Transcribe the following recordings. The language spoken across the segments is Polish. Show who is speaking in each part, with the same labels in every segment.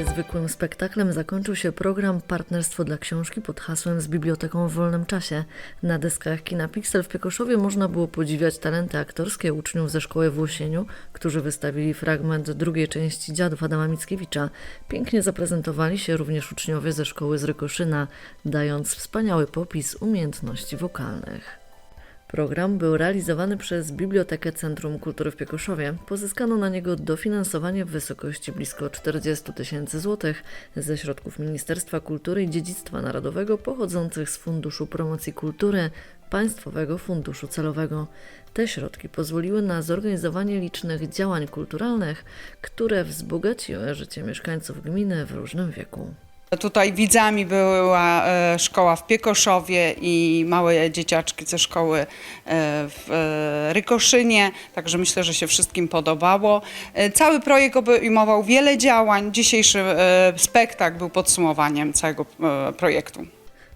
Speaker 1: Niezwykłym spektaklem zakończył się program Partnerstwo dla Książki pod hasłem z biblioteką w wolnym czasie. Na deskach kina Pixel w Piekoszowie można było podziwiać talenty aktorskie uczniów ze szkoły w Łosieniu, którzy wystawili fragment drugiej części Dziadów Adama Mickiewicza. Pięknie zaprezentowali się również uczniowie ze szkoły z Rykoszyna, dając wspaniały popis umiejętności wokalnych. Program był realizowany przez Bibliotekę Centrum Kultury w Piekoszowie. Pozyskano na niego dofinansowanie w wysokości blisko 40 tysięcy złotych ze środków Ministerstwa Kultury i Dziedzictwa Narodowego pochodzących z Funduszu Promocji Kultury Państwowego Funduszu Celowego. Te środki pozwoliły na zorganizowanie licznych działań kulturalnych, które wzbogaciły życie mieszkańców gminy w różnym wieku.
Speaker 2: Tutaj widzami była e, szkoła w Piekoszowie i małe dzieciaczki ze szkoły e, w e, Rykoszynie, także myślę, że się wszystkim podobało. Cały projekt obejmował wiele działań. Dzisiejszy spektakl był podsumowaniem całego projektu.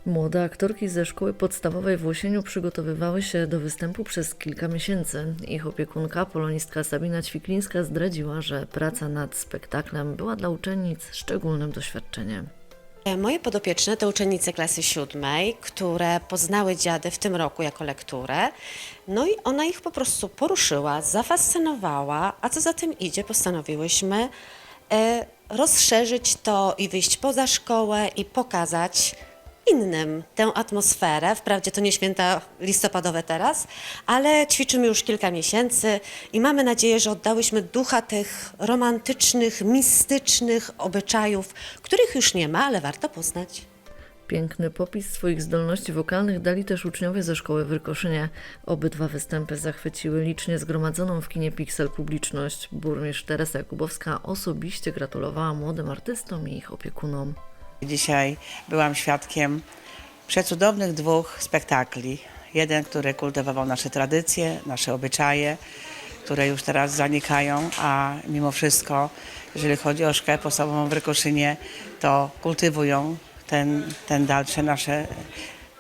Speaker 1: Młode aktorki ze szkoły podstawowej w Łosieniu przygotowywały się do występu przez kilka miesięcy. Ich opiekunka, polonistka Sabina Ćwiklińska zdradziła, że praca nad spektaklem była dla uczennic szczególnym doświadczeniem.
Speaker 3: Moje podopieczne to uczennice klasy siódmej, które poznały dziady w tym roku jako lekturę. No i ona ich po prostu poruszyła, zafascynowała, a co za tym idzie, postanowiłyśmy e, rozszerzyć to i wyjść poza szkołę i pokazać innym tę atmosferę. Wprawdzie to nie święta listopadowe teraz, ale ćwiczymy już kilka miesięcy i mamy nadzieję, że oddałyśmy ducha tych romantycznych, mistycznych obyczajów, których już nie ma, ale warto poznać.
Speaker 1: Piękny popis swoich zdolności wokalnych dali też uczniowie ze szkoły w. Obydwa występy zachwyciły licznie zgromadzoną w kinie Pixel publiczność. Burmistrz Teresa Jakubowska osobiście gratulowała młodym artystom i ich opiekunom.
Speaker 4: Dzisiaj byłam świadkiem przecudownych dwóch spektakli. Jeden, który kultywował nasze tradycje, nasze obyczaje, które już teraz zanikają, a mimo wszystko, jeżeli chodzi o szkołę podstawową w Rykoszynie, to kultywują ten, ten dalsze nasze,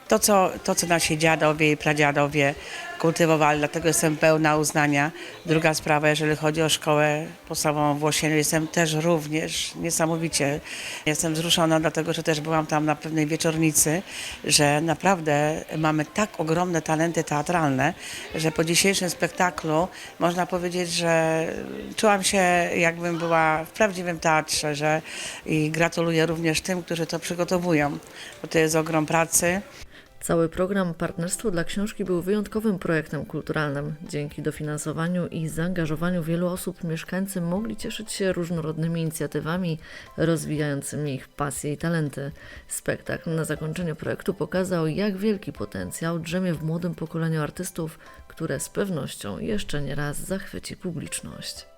Speaker 4: to co, to co nasi dziadowie i pradziadowie kultywowali, dlatego jestem pełna uznania. Druga sprawa, jeżeli chodzi o szkołę podstawową w Łosieniu, jestem też również niesamowicie, jestem wzruszona, dlatego że też byłam tam na pewnej wieczornicy, że naprawdę mamy tak ogromne talenty teatralne, że po dzisiejszym spektaklu można powiedzieć, że czułam się jakbym była w prawdziwym teatrze, że i gratuluję również tym, którzy to przygotowują, bo to jest ogrom pracy.
Speaker 1: Cały program Partnerstwo dla Książki był wyjątkowym projektem kulturalnym. Dzięki dofinansowaniu i zaangażowaniu wielu osób mieszkańcy mogli cieszyć się różnorodnymi inicjatywami rozwijającymi ich pasje i talenty. Spektakl na zakończenie projektu pokazał, jak wielki potencjał drzemie w młodym pokoleniu artystów, które z pewnością jeszcze nie raz zachwyci publiczność.